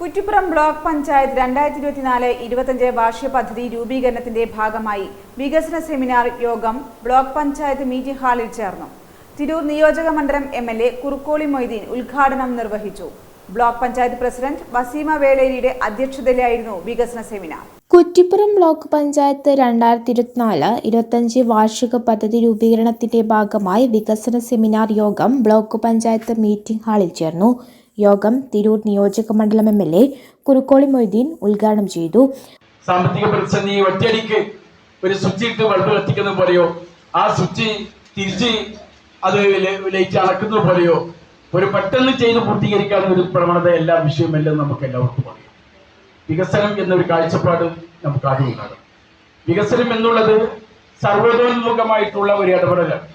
Kuttippuram block panchayat രണ്ടായിരത്തി ഇരുപത്തിനാല് ഇരുപത്തഞ്ച് വാർഷിക പദ്ധതി രൂപീകരണത്തിന്റെ ഭാഗമായി വികസന സെമിനാർ യോഗം ബ്ലോക്ക് പഞ്ചായത്ത് മീറ്റിംഗ് ഹാളിൽ ചേർന്നു. തിരൂർ നിയോജക മണ്ഡലം M L A Kurukkoli Moideen ഉദ്ഘാടനം നിർവഹിച്ചു. ബ്ലോക്ക് പഞ്ചായത്ത് പ്രസിഡന്റ് വസീമ വേളേരിയുടെ അധ്യക്ഷതയിലായിരുന്നു വികസന സെമിനാർ. കുറ്റിപ്പുറം ബ്ലോക്ക് പഞ്ചായത്ത് രണ്ടായിരത്തി ഇരുപത്തിനാല് ഇരുപത്തഞ്ച് വാർഷിക പദ്ധതി രൂപീകരണത്തിന്റെ ഭാഗമായി വികസന സെമിനാർ യോഗം ബ്ലോക്ക് പഞ്ചായത്ത് മീറ്റിംഗ് ഹാളിൽ ചേർന്നു. യോഗം തിരൂർ നിയോജക മണ്ഡലം M L A Kurukkoli Moideen ഉദ്ഘാടനം ചെയ്തു. സാമ്പത്തിക പ്രതിസന്ധി ഒറ്റയടിക്ക് ഒരു സ്വിച്ച് ഇട്ട് ബൾബ് കത്തിക്കുന്ന പോലെയോ ആ സ്വിച്ച് തിരിച്ച് അത് ലൈറ്റ് അണക്കുന്ന പോലെയോ ഒരു പെട്ടെന്ന് ചെയ്ത് പൂർത്തീകരിക്കാൻ ഒരു പ്രവണത എല്ലാ വിഷയമല്ലെന്ന് നമുക്ക് എല്ലാവർക്കും അറിയാം. വികസനം എന്നൊരു കാഴ്ചപ്പാട് നമുക്ക് ആദ്യം ഉണ്ടാകും വികസനം എന്നുള്ളത് സർവതോന്മുഖമായിട്ടുള്ള ഒരു ഇടപെടലാണ്.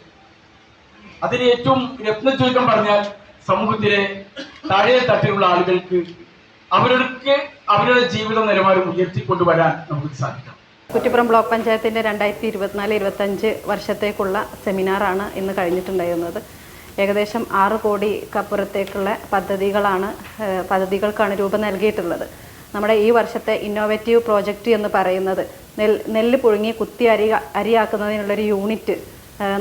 അതിന് ഏറ്റവും രത്ന ചുരുക്കം പറഞ്ഞാൽ സമൂഹത്തിലെ താഴെ തട്ടിലുള്ള ആളുകൾക്ക് അവർക്ക് അവരുടെ ജീവിത നിലവാരം ഉയർത്തിക്കൊണ്ടുവരാൻ നമുക്ക് സാധിക്കണം. കുറ്റിപ്പുറം ബ്ലോക്ക് പഞ്ചായത്തിന്റെ രണ്ടായിരത്തി ഇരുപത്തിനാല് ഇരുപത്തഞ്ച് വർഷത്തേക്കുള്ള സെമിനാറാണ് ഇന്ന് കഴിഞ്ഞിട്ടുണ്ടായിരുന്നത്. ഏകദേശം ആറ് കോടി കപ്പുറത്തേക്കുള്ള പദ്ധതികളാണ് പദ്ധതികൾക്കാണ് രൂപം നൽകിയിട്ടുള്ളത്. നമ്മുടെ ഈ വർഷത്തെ ഇന്നോവേറ്റീവ് പ്രോജക്റ്റ് എന്ന് പറയുന്നത് നെൽ നെല്ല് പുഴുങ്ങി കുത്തി അരി അരിയാക്കുന്നതിനുള്ളൊരു യൂണിറ്റ്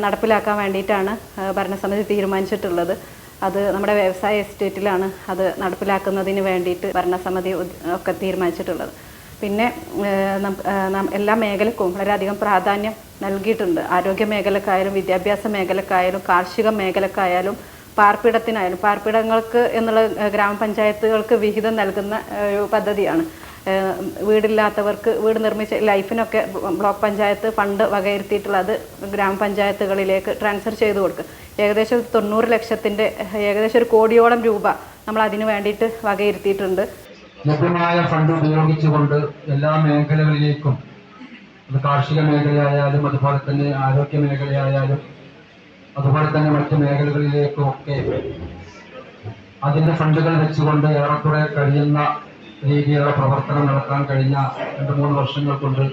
നടപ്പിലാക്കാൻ വേണ്ടിയിട്ടാണ് ഭരണസമിതി തീരുമാനിച്ചിട്ടുള്ളത്. അത് നമ്മുടെ വ്യവസായ എസ്റ്റേറ്റിലാണ് അത് നടപ്പിലാക്കുന്നതിന് വേണ്ടിയിട്ട് ഭരണസമിതി ഒക്കെ തീരുമാനിച്ചിട്ടുള്ളത്. പിന്നെ എല്ലാ മേഖലക്കും വളരെയധികം പ്രാധാന്യം നൽകിയിട്ടുണ്ട്. ആരോഗ്യ മേഖലക്കായാലും വിദ്യാഭ്യാസ മേഖലക്കായാലും കാർഷിക മേഖലക്കായാലും പാർപ്പിടത്തിനായാലും. പാർപ്പിടങ്ങൾക്ക് എന്നുള്ള ഗ്രാമപഞ്ചായത്തുകൾക്ക് വിഹിതം നൽകുന്ന ഒരു പദ്ധതിയാണ്. വീടില്ലാത്തവർക്ക് വീട് നിർമ്മിച്ച ലൈഫിനൊക്കെ ബ്ലോക്ക് പഞ്ചായത്ത് ഫണ്ട് വകയിരുത്തിയിട്ടുള്ളത് ഗ്രാമപഞ്ചായത്തുകളിലേക്ക് ട്രാൻസ്ഫർ ചെയ്തു കൊടുക്കും ഏകദേശം തൊണ്ണൂറ് ലക്ഷത്തിന്റെ ഏകദേശം ഒരു കോടിയോളം രൂപ നമ്മൾ അതിന് വേണ്ടിയിട്ട് വകയിരുത്തിയിട്ടുണ്ട്. ലഭ്യമായ ഫണ്ട് ഉപയോഗിച്ചുകൊണ്ട് എല്ലാ മേഖലകളിലേക്കും അത് കാർഷിക മേഖലയായാലും അതുപോലെ തന്നെ ആരോഗ്യ മേഖലയായാലും അതുപോലെ തന്നെ മറ്റ് മേഖലകളിലേക്കും ഒക്കെ അതിന്റെ ഫണ്ടുകൾ വെച്ചുകൊണ്ട് ഏറെക്കുറെ കഴിയുന്ന രീതിയിലുള്ള പ്രവർത്തനം നടത്താൻ കഴിഞ്ഞ രണ്ട് മൂന്ന് വർഷങ്ങൾ കൊണ്ട്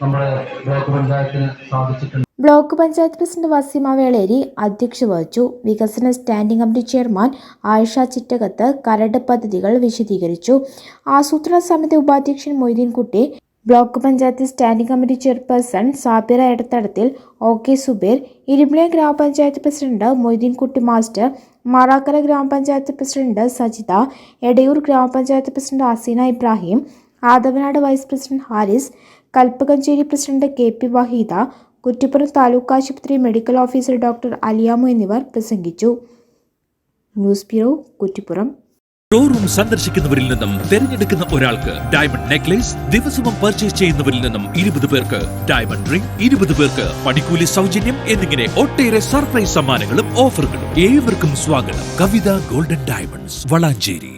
നമ്മുടെ ബ്ലോക്ക് സാധിച്ചിട്ടുണ്ട്. ബ്ലോക്ക് പഞ്ചായത്ത് പ്രസിഡന്റ് വസീമ വേളേരി അധ്യക്ഷ വഹിച്ചു. വികസന standing committee chairman Ayisha Chittakath കരട് പദ്ധതികൾ വിശദീകരിച്ചു. ആസൂത്രണ സമിതി ഉപാധ്യക്ഷൻ Moideenkutty block panchayat standing committee chairperson Sabira Edathadathil O K Subeer Irumbiliyam ഗ്രാമപഞ്ചായത്ത് പ്രസിഡന്റ് മൊയ്തീൻകുട്ടി മാസ്റ്റർ മാറാക്കര ഗ്രാമപഞ്ചായത്ത് പ്രസിഡന്റ് സജിത എടയൂർ ഗ്രാമപഞ്ചായത്ത് president Aseena Ibrahim Athavanad vice president Haris Kalpakanchery president K P Waheeda Kuttippuram taluk ആശുപത്രി മെഡിക്കൽ ഓഫീസർ ഡോക്ടർ അലിയാമു എന്നിവർ പ്രസംഗിച്ചു. News bureau Kuttippuram. Showroom സന്ദർശിക്കുന്നവരിൽ നിന്നും തിരഞ്ഞെടുക്കുന്ന ഒരാൾക്ക് ഡയമണ്ട് നെക്ലേസ് ദിവസവും പർച്ചേസ് ചെയ്യുന്നവരിൽ നിന്നും ഇരുപത് പേർക്ക് ഡയമണ്ട് റിംഗ് ഇരുപത് പേർക്ക് പണിക്കൂലി സൗജന്യം എന്നിങ്ങനെ ഒട്ടേറെ സർപ്രൈസ് സമ്മാനങ്ങളും ഓഫറുകളും ഏവർക്കും സ്വാഗതം. Kavitha golden diamonds Valanchery.